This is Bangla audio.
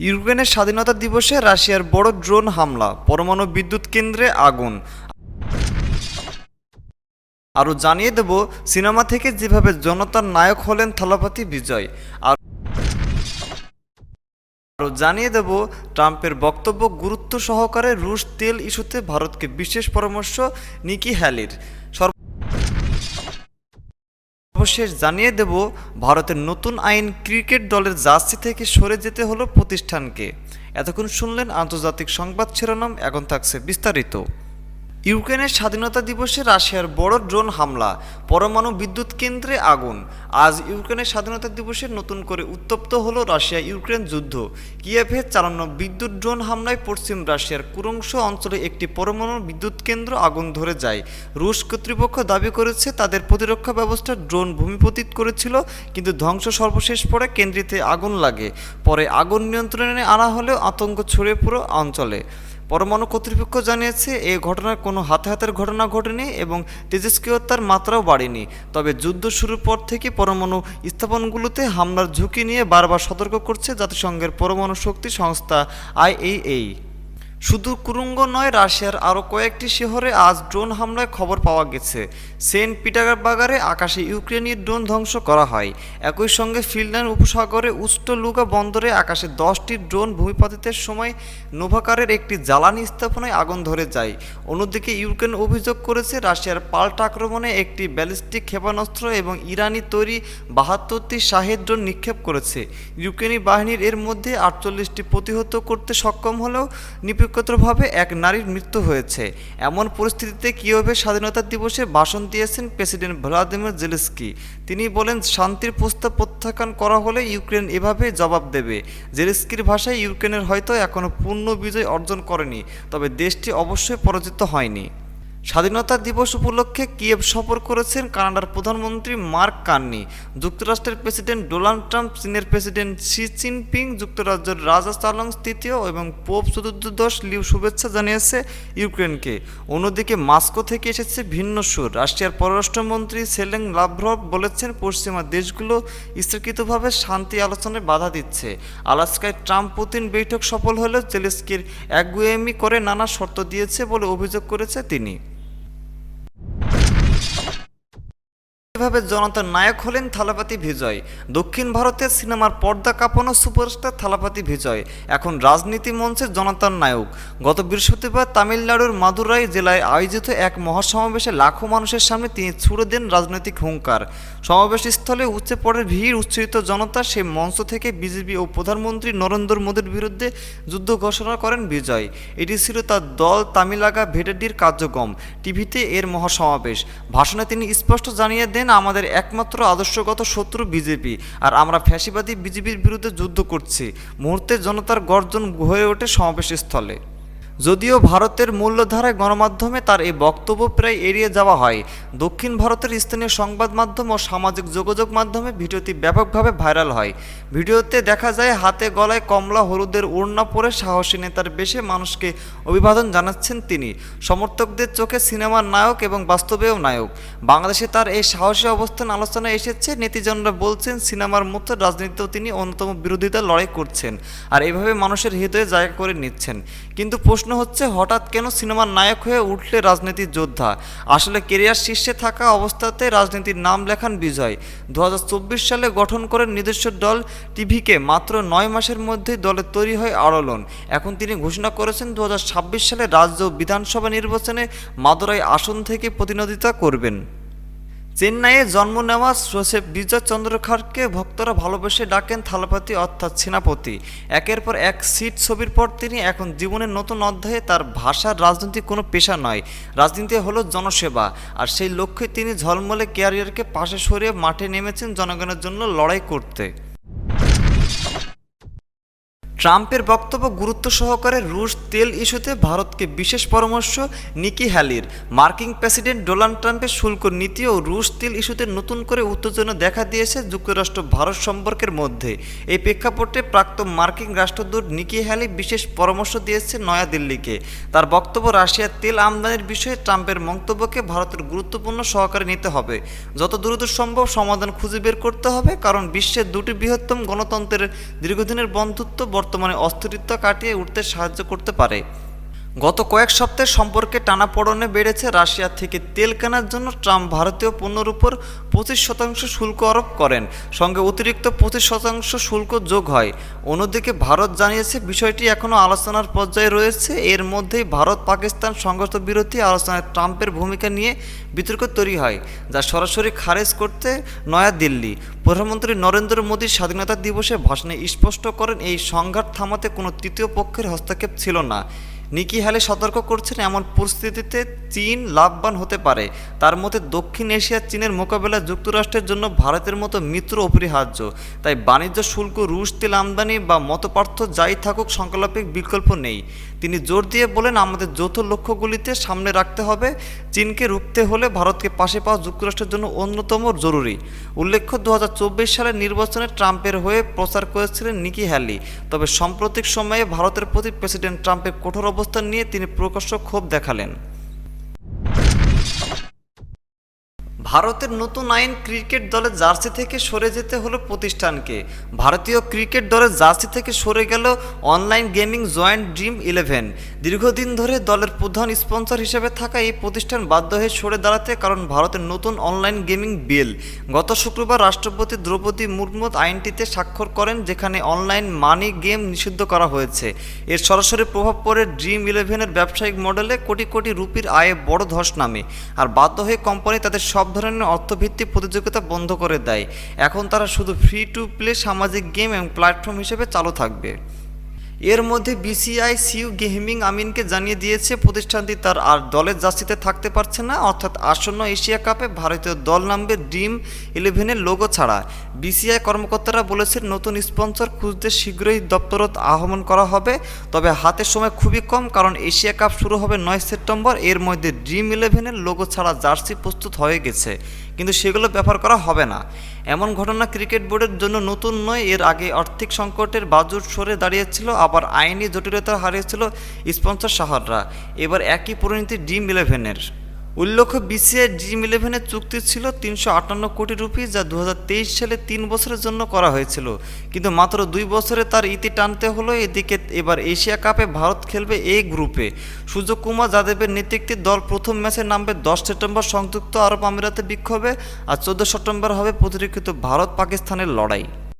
ইউক্রেনের স্বাধীনতা দিবসে রাশিয়ার বড় ড্রোন হামলা, পরমাণু বিদ্যুৎ কেন্দ্রে আগুন। আরও জানিয়ে দেব, সিনেমা থেকে যেভাবে জনতার নায়ক হলেন থালাপতি বিজয়, আর আরও জানিয়ে দেব, ট্রাম্পের বক্তব্য গুরুত্ব সহকারে রুশ তেল ইস্যুতে ভারতকে বিশেষ পরামর্শ, নিকি হ্যালির। সর্বশেষ জানিয়ে দেব, ভারতের নতুন আইন ক্রিকেট দলের জার্সি থেকে সরে যেতে হলো প্রতিষ্ঠানকে। এতক্ষণ শুনলেন আন্তর্জাতিক সংবাদ শিরোনাম, এখন থাকছে বিস্তারিত। ইউক্রেনের স্বাধীনতা দিবসে রাশিয়ার বড় ড্রোন হামলা, পরমাণু বিদ্যুৎ কেন্দ্রে আগুন। আজ ইউক্রেনের স্বাধীনতা দিবসে নতুন করে উত্তপ্ত হল রাশিয়া ইউক্রেন যুদ্ধ। কিয়েভে চালানো বিদ্যুৎ ড্রোন হামলায় পশ্চিম রাশিয়ার কুরংশ অঞ্চলে একটি পরমাণু বিদ্যুৎ কেন্দ্র আগুন ধরে যায়। রুশ কর্তৃপক্ষ দাবি করেছে তাদের প্রতিরক্ষা ব্যবস্থা ড্রোন ভূমিপতিত করেছিল, কিন্তু ধ্বংস সর্বশেষ পরে কেন্দ্রিতে আগুন লাগে। পরে আগুন নিয়ন্ত্রণে আনা হলেও আতঙ্ক ছড়িয়ে পুরো অঞ্চলে। পরমাণু কর্তৃপক্ষ জানিয়েছে এই ঘটনার কোনো হাতাহাতের ঘটনা ঘটেনি এবং তেজস্ক্রিয়তার মাত্রাও বাড়েনি। তবে যুদ্ধ শুরুর পর থেকে পরমাণু স্থাপনগুলোতে হামলার ঝুঁকি নিয়ে বারবার সতর্ক করছে জাতিসংঘের পরমাণু শক্তি সংস্থা আইএই শুধু কুরুঙ্গ নয়, রাশিয়ার আরও কয়েকটি শহরে আজ ড্রোন হামলায় খবর পাওয়া গেছে। সেন্ট পিটারবার্গারে আকাশে ইউক্রেনীয় ড্রোন ধ্বংস করা হয়। একই সঙ্গে ফিনল্যান্ড উপসাগরে উস্টলুগা বন্দরে আকাশে দশটি ড্রোন ভূমিপাতিতের সময় নোভাকারের একটি জ্বালানি স্থাপনায় আগুন ধরে যায়। অন্যদিকে ইউক্রেন অভিযোগ করেছে, রাশিয়ার পাল্টা আক্রমণে একটি ব্যালিস্টিক ক্ষেপণাস্ত্র এবং ইরানি তৈরি বাহাত্তরটি শাহেদ ড্রোন নিক্ষেপ করেছে। ইউক্রেনি বাহিনীর এর মধ্যে আটচল্লিশটি প্রতিহত করতে সক্ষম হলেও নিরপেক্ষভাবে এক নারীর মৃত্যু হয়েছে। এমন পরিস্থিতিতে কীভাবে স্বাধীনতা দিবসে ভাষণ দিয়েছেন প্রেসিডেন্ট ভ্লাদিমির জেলেস্কি তিনি বলেন, শান্তির প্রস্তাব প্রত্যাখ্যান করা হলে ইউক্রেন এভাবে জবাব দেবে। জেলেস্কির ভাষায় ইউক্রেনের হয়তো এখনও পূর্ণ বিজয় অর্জন করেনি, তবে দেশটি অবশ্যই পরাজিত হয়নি। স্বাধীনতা দিবস উপলক্ষে কিয়েভ সফর করেছেন কানাডার প্রধানমন্ত্রী মার্ক কার্নি। যুক্তরাষ্ট্রের প্রেসিডেন্ট ডোনাল্ড ট্রাম্প, চীনের প্রেসিডেন্ট শি জিনপিং, যুক্তরাজ্যের রাজা চার্লস তৃতীয় এবং পোপ চতুর্দশ লিউ শুভেচ্ছা জানিয়েছে ইউক্রেনকে। অন্যদিকে মস্কো থেকে এসেছে ভিন্ন সুর। রাশিয়ার পররাষ্ট্রমন্ত্রী সেলেং লাভরভ বলেছেন, পশ্চিমা দেশগুলো ইচ্ছাকৃতভাবে শান্তি আলোচনায় বাধা দিচ্ছে। আলাস্কায় ট্রাম্প পুতিন বৈঠক সফল হলেও জেলেস্কির একগুয়েমি করে নানা শর্ত দিয়েছে বলে অভিযোগ করেছে তিনি। এভাবে জনতার নায়ক হলেন থালাপাতি বিজয়, দক্ষিণ ভারতের সিনেমার পর্দা কাঁপানো সুপারস্টার থালাপাতি বিজয়, এখন রাজনীতি মঞ্চের জনতার নায়ক। গত বৃহস্পতিবার তামিলনাড়ুর মাদুরাই জেলায় আয়োজিত এক মহাসমাবেশে লাখো মানুষের সামনে তিনি ছুড়ে দেন রাজনৈতিক হুঙ্কার। সমাবেশস্থলে উচ্চে পড়ে ভিড় উচ্ছ্বসিত জনতা সে মঞ্চ থেকে বিজেপি ও প্রধানমন্ত্রী নরেন্দ্র মোদীর বিরুদ্ধে যুদ্ধ ঘোষণা করেন বিজয়। এটি ছিল তার দল তামিলাগা ভেটেডির কার্যক্রম। টিভিতে এর মহাসমাবেশ। ভাষণে তিনি স্পষ্ট জানিয়ে দেন আমাদের একমাত্র আদর্শগত শত্রু বিজেপি। আর আমরা ফ্যাসিবাদী বিজেপির বিরুদ্ধে যুদ্ধ করছি। মুহূর্তে জনতার গর্জন হয়ে ওঠে সমাবেশস্থলে যদিও ভারতের মূল্যধারায় গণমাধ্যমে তার এই বক্তব্য প্রায় এড়িয়ে যাওয়া হয়। দক্ষিণ ভারতের স্থানীয় সংবাদ মাধ্যম ও সামাজিক যোগাযোগ মাধ্যমে ভিডিওটি ব্যাপকভাবে ভাইরাল হয়। ভিডিওতে দেখা যায়, হাতে গলায় কমলা হলুদের ওড়না পরে সাহসী নেতার বেশে মানুষকে অভিবাদন জানাচ্ছেন তিনি। সমর্থকদের চোখে সিনেমার নায়ক এবং বাস্তবেও নায়ক। বাংলাদেশে তার এই সাহসী অবস্থান আলোচনায় এসেছে। নেতিজনরা বলছেন, সিনেমার মতো রাজনীতিতেও তিনি অন্যতম বিরোধিতা লড়াই করছেন আর এভাবে মানুষের হৃদয়ে জায়গা করে নিচ্ছেন। কিন্তু প্রশ্ন হচ্ছে, হঠাৎ কেন সিনেমার নায়ক হয়ে উঠলে রাজনীতির যোদ্ধা? আসলে কেরিয়ার শীর্ষে থাকা অবস্থাতে রাজনীতির নাম লেখান বিজয়। দু হাজার চব্বিশ সালে গঠন করেন নিজস্ব দল টিভিকে, মাত্র নয় মাসের মধ্যেই দলে তৈরি হয় আড়লন এখন তিনি ঘোষণা করেছেন দু হাজার ছাব্বিশ সালে রাজ্য বিধানসভা নির্বাচনে মাদুরাই আসন থেকে প্রতিনিধিত্ব করবেন। চেন্নাইয়ে জন্ম নেওয়া সোসেফ বিজয় চন্দ্র খাড়কে ভক্তরা ভালোবেসে ডাকেন থালাপতি, অর্থাৎ সেনাপতি। একের পর এক সিট ছবির পর তিনি এখন জীবনের নতুন অধ্যায়ে তার ভাষার রাজনীতি কোনো পেশা নয়। রাজনীতি হলো জনসেবা, আর সেই লক্ষ্যে তিনি ঝলমলে ক্যারিয়ারকে পাশে সরিয়ে মাঠে নেমেছেন জনগণের জন্য লড়াই করতে। ট্রাম্পের বক্তব্য গুরুত্ব সহকারে রুশ তেল ইস্যুতে ভারতকে বিশেষ পরামর্শ নিকি হ্যালির। মার্কিন প্রেসিডেন্ট ডোনাল্ড ট্রাম্পের শুল্ক নীতি ও রুশ তেল ইস্যুতে নতুন করে উত্তেজনা দেখা দিয়েছে যুক্তরাষ্ট্র ভারত সম্পর্কের মধ্যে। এই প্রেক্ষাপটে প্রাক্তন মার্কিন রাষ্ট্রদূত নিকি হ্যালি বিশেষ পরামর্শ দিয়েছে নয়াদিল্লিকে। তার বক্তব্য রাশিয়ার তেল আমদানির বিষয়ে ট্রাম্পের মন্তব্যকে ভারতের গুরুত্বপূর্ণ সহকারে নিতে হবে। যত দ্রুত সম্ভব সমাধান খুঁজে বের করতে হবে, কারণ বিশ্বের দুটি বৃহত্তম গণতন্ত্রের দীর্ঘদিনের বন্ধুত্ব বর্তমানে বর্তমানে অস্থিরতা কাটিয়ে উঠতে সাহায্য করতে পারে। গত কয়েক সপ্তাহের সম্পর্কে টানাপড়নে বেড়েছে রাশিয়া থেকে তেল কেনার জন্য ট্রাম্প ভারতীয় পণ্যের উপর পঁচিশ শতাংশ শুল্ক আরোপ করেন। সঙ্গে অতিরিক্ত পঁচিশ শতাংশ শুল্ক যোগ হয়। অন্যদিকে ভারত জানিয়েছে, বিষয়টি এখনও আলোচনার পর্যায়ে রয়েছে। এর মধ্যেই ভারত পাকিস্তান সংঘর্ষ বিরোধী আলোচনায় ট্রাম্পের ভূমিকা নিয়ে বিতর্ক তৈরি হয়, যা সরাসরি খারেজ করতে নয়াদিল্লি। প্রধানমন্ত্রী নরেন্দ্র মোদী স্বাধীনতা দিবসে ভাষণে স্পষ্ট করেন, এই সংঘাত থামাতে কোনো তৃতীয় পক্ষের হস্তক্ষেপ ছিল না। নিকি হ্যালে সতর্ক করছেন এমন পরিস্থিতিতে চীন লাভবান হতে পারে। তার মতে, দক্ষিণ এশিয়া চীনের মোকাবেলা যুক্তরাষ্ট্রের জন্য ভারতের মতো মিত্র অপরিহার্য। তাই বাণিজ্য শুল্ক, রুশ তেল আমদানি বা মতপার্থ যাই থাকুক সংকল্পিক বিকল্প নেই। তিনি জোর দিয়ে বলেন, আমাদের যৌথ লক্ষ্যগুলিতে সামনে রাখতে হবে। চীনকে রুখতে হলে ভারতকে পাশে পাওয়া যুক্তরাষ্ট্রের জন্য অন্যতম জরুরি। উল্লেখ্য দু হাজার চব্বিশ সালের নির্বাচনে ট্রাম্পের হয়ে প্রচার করেছিলেন নিকি হ্যালি। তবে সাম্প্রতিক সময়ে ভারতের প্রতি প্রেসিডেন্ট ট্রাম্পের কঠোর অবস্থান নিয়ে তিনি প্রকাশ্য ক্ষোভ দেখালেন। ভারতের নতুন আইন ক্রিকেট দলের জার্সি থেকে সরে যেতে হলো প্রতিষ্ঠানকে। ভারতীয় ক্রিকেট দলের জার্সি থেকে সরে গেল online gaming giant Dream Eleven. দীর্ঘদিন ধরে দলের প্রধান স্পন্সর হিসেবে থাকা এই প্রতিষ্ঠান বাধ্য হয়ে সরে দাঁড়াতে কারণ ভারতের নতুন অনলাইন গেমিং বিল। গত শুক্রবার রাষ্ট্রপতি দ্রৌপদী মুর্মু আইনটিতে স্বাক্ষর করেন যেখানে অনলাইন মানি গেম নিষিদ্ধ করা হয়েছে। এর সরাসরি প্রভাব পড়ে ড্রিম ইলেভেনের ব্যবসায়িক মডেলে কোটি কোটি রুপির আয়ে বড় ধস নামে। আর বাধ্য হয়ে কোম্পানি তাদের সব অর্থভিত্তিক প্রতিযোগিতা বন্ধ করে দেয়। এখন তারা শুধু ফ্রি টু প্লে সামাজিক গেম এবং প্ল্যাটফর্ম হিসেবে চালু থাকবে। এর মধ্যে বিসিআই সিউ গেমিং আমিনকে জানিয়ে দিয়েছে, প্রতিষ্ঠানটি তার আর দলের জার্সিতে থাকতে পারছে না, অর্থাৎ আসন্ন এশিয়া কাপে ভারতীয় দল নামবে ড্রিম ইলেভেনের লোগো ছাড়া। বিসিআই কর্মকর্তারা বলেছেন নতুন স্পন্সর খুঁজতে শীঘ্রই দপ্তরত আহ্বান করা হবে, তবে হাতের সময় খুবই কম, কারণ এশিয়া কাপ শুরু হবে নয় সেপ্টেম্বর। এর মধ্যে ড্রিম ইলেভেনের লোগো ছাড়া জার্সি প্রস্তুত হয়ে গেছে। কিন্তু সেগুলো ব্যবহার করা হবে না। এমন ঘটনা ক্রিকেট বোর্ডের জন্য নতুন নয়। এর আগে আর্থিক সংকটের বাজুর সরে দাঁড়িয়েছিল, আবার আইনি জটিলতা হারিয়েছিল স্পন্সর শাহররা এবার একই পরিণতি ডিম ইলেভেনের। উল্লেখ্য বিসিআই ড্রিম ইলেভেনের চুক্তি ছিল তিনশো আটান্ন কোটি রুপি, যা দু হাজার তেইশ সালে তিন বছরের জন্য করা হয়েছিল। কিন্তু মাত্র দুই বছরে তার ইতি টানতে হলো। এদিকে এবার এশিয়া কাপে ভারত খেলবে এ গ্রুপে। সুযোগ কুমার যাদবের নেতৃত্বে দল প্রথম ম্যাচে নামবে দশ সেপ্টেম্বর সংযুক্ত আরব আমিরাতে বিক্ষোভে, আর চোদ্দ সেপ্টেম্বর হবে প্রতিরক্ষিত ভারত পাকিস্তানের লড়াই।